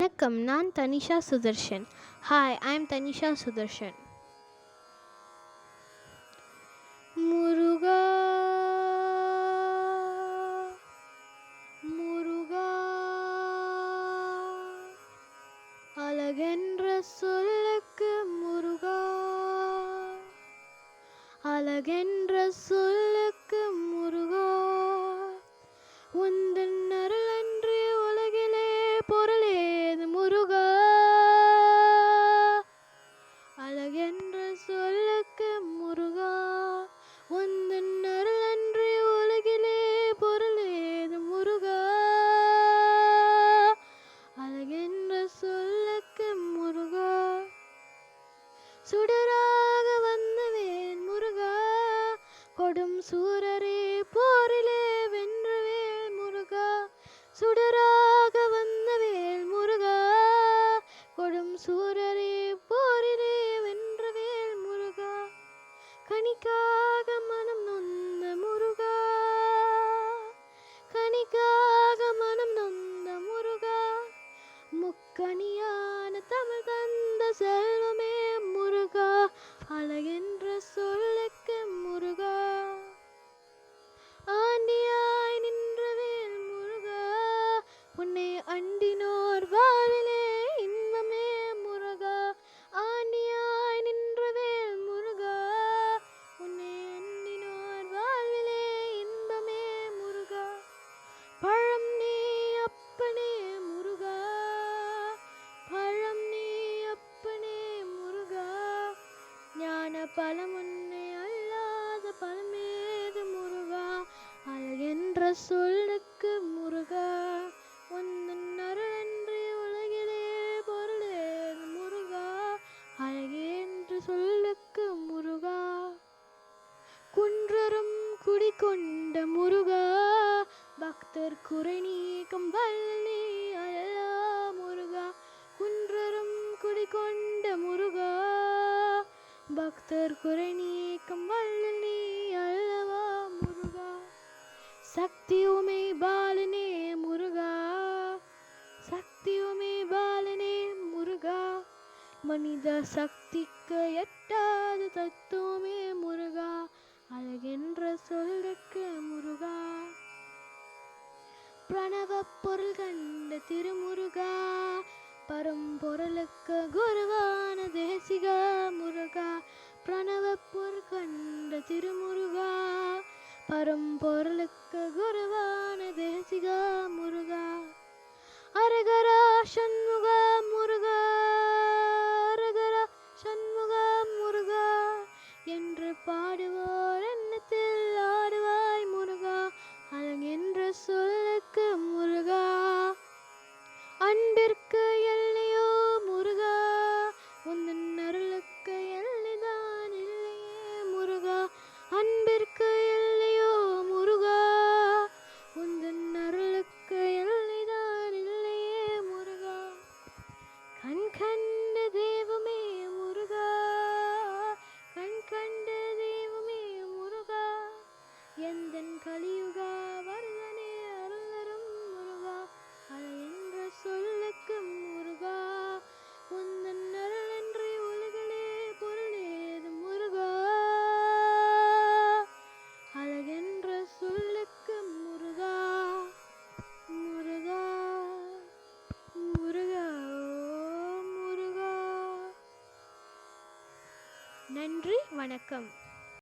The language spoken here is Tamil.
வணக்கம் நான் Tanisha Sudarshan. Hi I am Tanisha Sudarshan. Muruga Muruga அழகென்ற சொல்லுக்கு முருகா அழகென்ற சொல்லுக்கு முருகா. சுடராக வந்தவேன் முருகா. கொடும் சூரரே போரிலே வென்றவேல் முருகா. சுடராக வந்தவேல் முருகா. கொடும் சூரரே போரிலே வென்றவேல் முருகா. கணிக்காக மனம் நொந்த முருகா. கணிக்காக மனம் நொந்த முருகா. முக்கணியான தமிழ் தந்த செல்வமே என்ற சொல்லுக்கு முருகா உந்தன் அருளன்றி உலகிலே பொருளேது முருகா அழகே என்று சொல்லுக்கு முருகா. குன்றரும் குடிகொண்ட முருகா பக்தர் குறை நீக்கம் வல்லி அல்லா முருகா. குன்றரும் குடிகொண்ட முருகா பக்தர் குறை நீக்கம் வள்ளி அல்லவா முருகா. சக்தியுமே பாலனே முருகா சக்தியுமே பாலனே முருகா. மனித சக்திக்கு எட்டாத தத்துவமே முருகா அழகென்ற சொல்லுக்கு முருகா. பிரணவ பொருள் கண்ட திருமுருகா பரம்பொருளுக்கு குருவான தேசிக முருகா. பரம்பொருளுக்கு குருவான வணக்கம்.